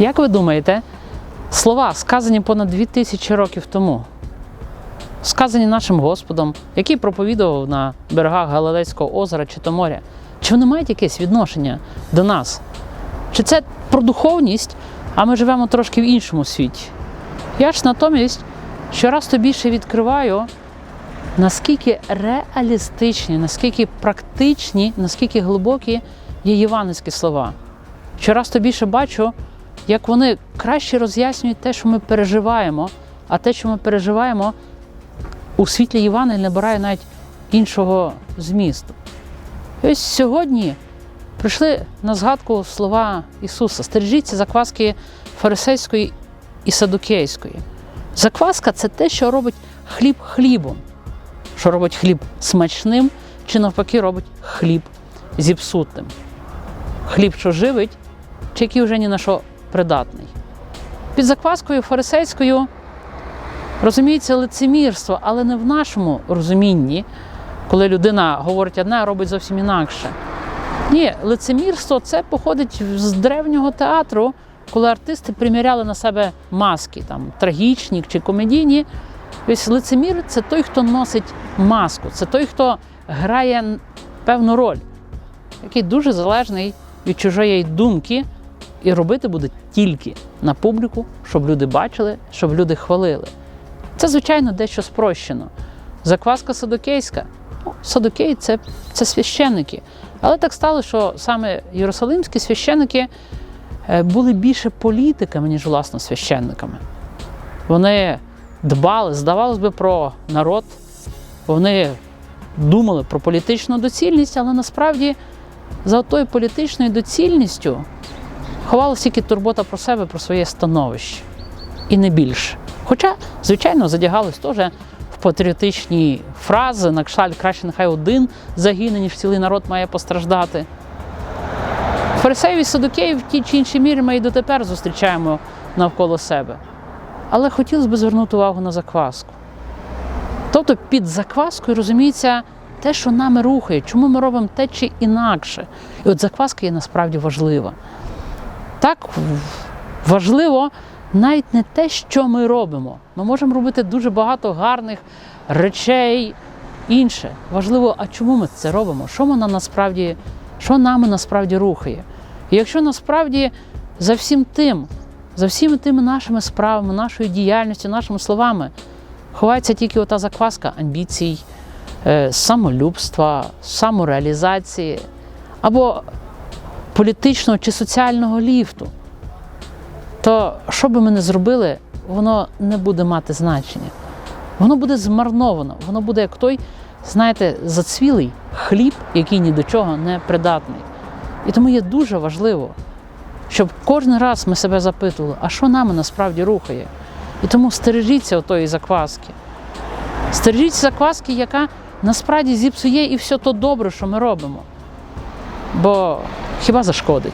Як ви думаєте, слова, сказані понад 2000 років тому, сказані нашим Господом, який проповідував на берегах Галилейського озера чи то моря, чи вони мають якесь відношення до нас? Чи це про духовність, а ми живемо трошки в іншому світі? Я ж натомість щораз то більше відкриваю, наскільки реалістичні, наскільки практичні, наскільки глибокі є євангельські слова. Щораз то більше бачу, як вони краще роз'яснюють те, що ми переживаємо, а те, що ми переживаємо, у світлі Євангелія набирає навіть іншого змісту. І ось сьогодні прийшли на згадку слова Ісуса: стережіться закваски фарисейської і садукейської. Закваска це те, що робить хліб хлібом, що робить хліб смачним, чи навпаки робить хліб зіпсутим. Хліб, що живить, чи який вже ні на що придатний. Під закваскою фарисейською розуміється лицемірство, але не в нашому розумінні, коли людина говорить одне, а робить зовсім інакше. Ні, лицемірство це походить з древнього театру, коли артисти приміряли на себе маски, там трагічні чи комедійні. Ось лицемір це той, хто носить маску, це той, хто грає певну роль, який дуже залежний від чужої думки, і робити буде тільки на публіку, щоб люди бачили, щоб люди хвалили. Це, звичайно, дещо спрощено. Закваска садокейська. Ну, Садокей це, це священники. Але так стало, що саме єрусалимські священники е, були більше політиками, ніж власно священниками. Вони дбали, здавалось би, про народ, вони думали про політичну доцільність, але насправді за тою політичною доцільністю ховалася тільки турбота про себе, про своє становище. І не більше. Хоча, звичайно, задягались теж в патріотичні фрази, на кшталт краще нехай один загине, ніж цілий народ має постраждати. Фарисеїв і садукеїв в тій чи іншій мірі ми і дотепер зустрічаємо навколо себе. Але хотілося б звернути увагу на закваску. Тобто під закваскою розуміється те, що нами рухає, чому ми робимо те чи інакше. І от закваска є насправді важлива. Так важливо навіть не те, що ми робимо. Ми можемо робити дуже багато гарних речей, інше. Важливо, а чому ми це робимо? Що вона насправді, що нами насправді рухає? І якщо насправді за всім тим, за всіми тими нашими справами, нашою діяльністю, нашими словами ховається тільки ота закваска амбіцій, е, самолюбства, самореалізації або політичного чи соціального ліфту, то що би ми не зробили, воно не буде мати значення. Воно буде змарновано, воно буде як той, знаєте, зацвілий хліб, який ні до чого не придатний. І тому є дуже важливо, щоб кожен раз ми себе запитували, а що нами насправді рухає. І тому стережіться отої закваски. Стережіться закваски, яка насправді зіпсує і все то добре, що ми робимо. Бо хіба зашкодить?